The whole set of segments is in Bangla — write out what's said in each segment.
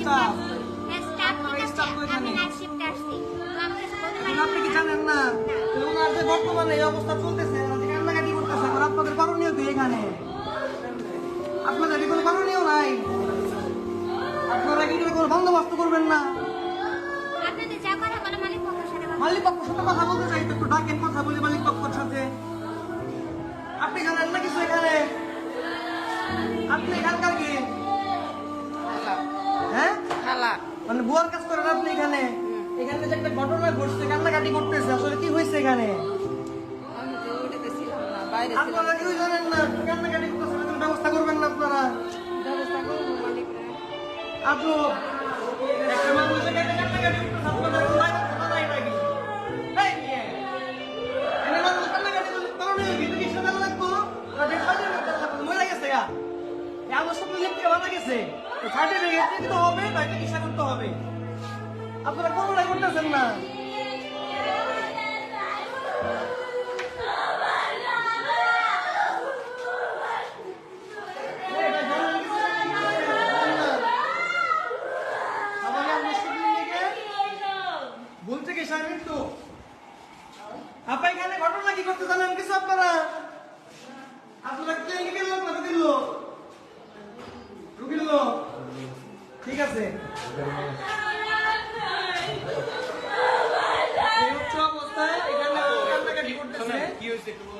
স্টাফ হ্যাঁ, আপনারা staff তো এখানে। আপনি কি জানেন না ওনার যে বর্তমানে এই অবস্থা চলতেছে কান্নাকাটি করতেছে এখন আপনাদের করণীয় কি এখানে আপনাদের কি কোনো করণীয় নাই আপনারা কি কোনো বন্দোবস্ত করবেন না মালিক পক্ষের সাথে কথা বলতে চাই তো একটু ডাকেন কথা বলি মালিক পক্ষের সাথে আপনি জানেন না কিছু এখানে আপনি এখানকার কি মানে বুয়ার কাজ করেন আপনি এখানে? এখানে যে একটা ঘটনা ঘটছে কান্নাকাটি করতেছে আসলে কি হয়েছে এখানে? আপনারা কেউ জানেন না কান্নাকাটি করতেছে ব্যবস্থা করবেন না আপনারা? একটা কান্নাকাটি করতেছে আদর্শ তো লিখতে মারা গেছে। তো certificate দিতে হবে, চিকিৎসা করতে হবে। আপনারা কোনোটাই করতেছেন না আমাদের মুসলিম লীগে বলছে কি সাহেব একটু আপা এখানে ঘটনা কি করতে জানেন কিছু আপনারা ক্লিনিকের লোক না রুগীর লোক রুগীর লোক ঠিক আছে এই হচ্ছে অবস্থায় এখানে কান্নাকাটি করতেছে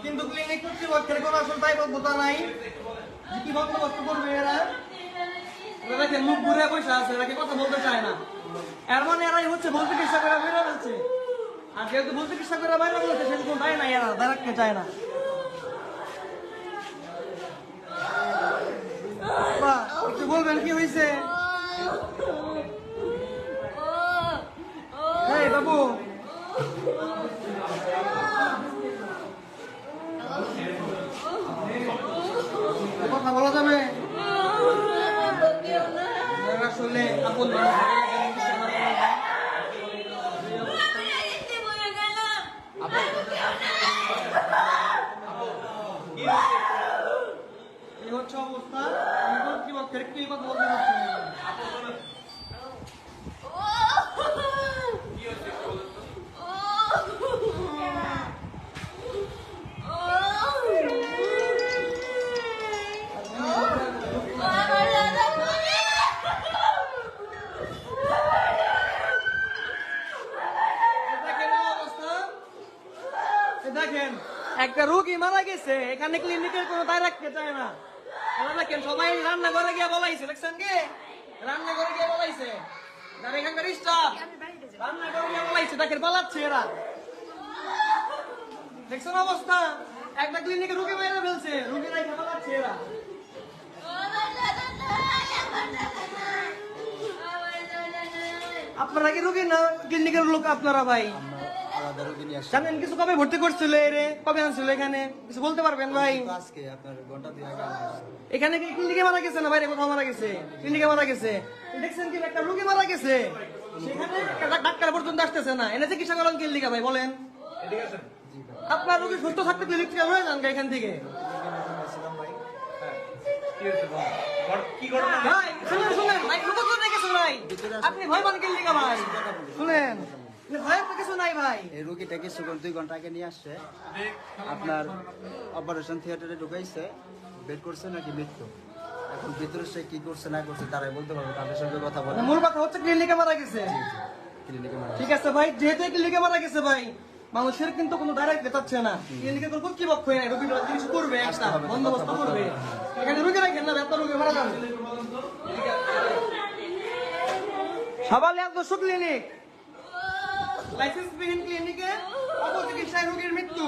কিন্তু ক্লিনিক কর্তৃপক্ষের কোনো আসল দায়বদ্ধতা নাই কি বন্দোবস্ত করবে এরা দেখেন মুখ ঘুরে বসে আছে এরা কথা বলতে চায় না এর মানে এরাই হচ্ছে ভুল চিকিৎসা করে বেরো বলছে আর যেহেতু ভুল চিকিৎসা করে বাইরে বলছে কোনো দায় নাই এরা রাখতে চায় না বলবেন কি হয়েছে আসলে আপন মানুষ এই হচ্ছে অবস্থা আমি কর্তৃপক্ষের কি কথা একটা রোগী মারা গেছে, এখানে ক্লিনিকের কোনো দায় রাখতে চায় না। সবাই রান্না করে গিয়ে বলাইছে, দেখছেন কি? রান্না করে গিয়ে বলাইছে রান্না করে এরা। দেখছেন অবস্থা? একটা রুগী ফেলছে, রুগী এরা। আপনারা কি রুগী না ক্লিনিকের লোক আপনারা ভাই? জানেন কিছু কবে ভর্তি করছিল এরে? কবে আনছিল এখানে? কিছু বলতে পারবেন ভাই? আজকে আপনার ঘণ্টা দুই আগে এখানে কি ক্লিনিকে মারা গেছে না বাইরে কোথাও মারা গেছে? ক্লিনিকে মারা গেছে। দেখছেন কি একটা রোগী মারা গেছে। সেখানে ডাক্তার পর্যন্ত আসতেছে না। এনে চিকিৎসা করেন ক্লিনিকে ভাই বলেন। আপনার রোগী সুস্থ থাকতে ক্লিনিক হয়ে যান এখান থেকে। ভাই শুনেন শুনেন। ভাই আপনি ভয় পান ক্লিনিকে ভাই। শুনেন। ভয়ের তো কিছু নাই ভাই? এই রোগীটা দুই ঘণ্টা আগে নিয়ে আসছে। আপনার অপারেশন থিয়েটারে ঢুকাইছে বের করছে নাকি মৃত্যু? এখন ভিতরে সে কি করছে না করছে তারাই বলতে পারবে তাদের সঙ্গে কথা বলে। মূল কথা হচ্ছে ক্লিনিকে মারা গেছে। ঠিক আছে ভাই যেহেতু ক্লিনিকে মারা গেছে ভাই মানুষের কিন্তু কোনো ডাইরেক্ট বেতাচ্ছে না। ক্লিনিকে কোনো কর্তৃপক্ষ হয় না রোগীরা জিনিস করবে একটা হবে, বন্দোবস্ত করবে। হবে। এখানে রোগী রাখেন না ব্যস্ত রোগী মারা যাবে। সবালে আদর্শ ক্লিনিক লাইসেন্সবিহীন ক্লিনিকে অপচিকিৎসায় রোগীর মৃত্যু।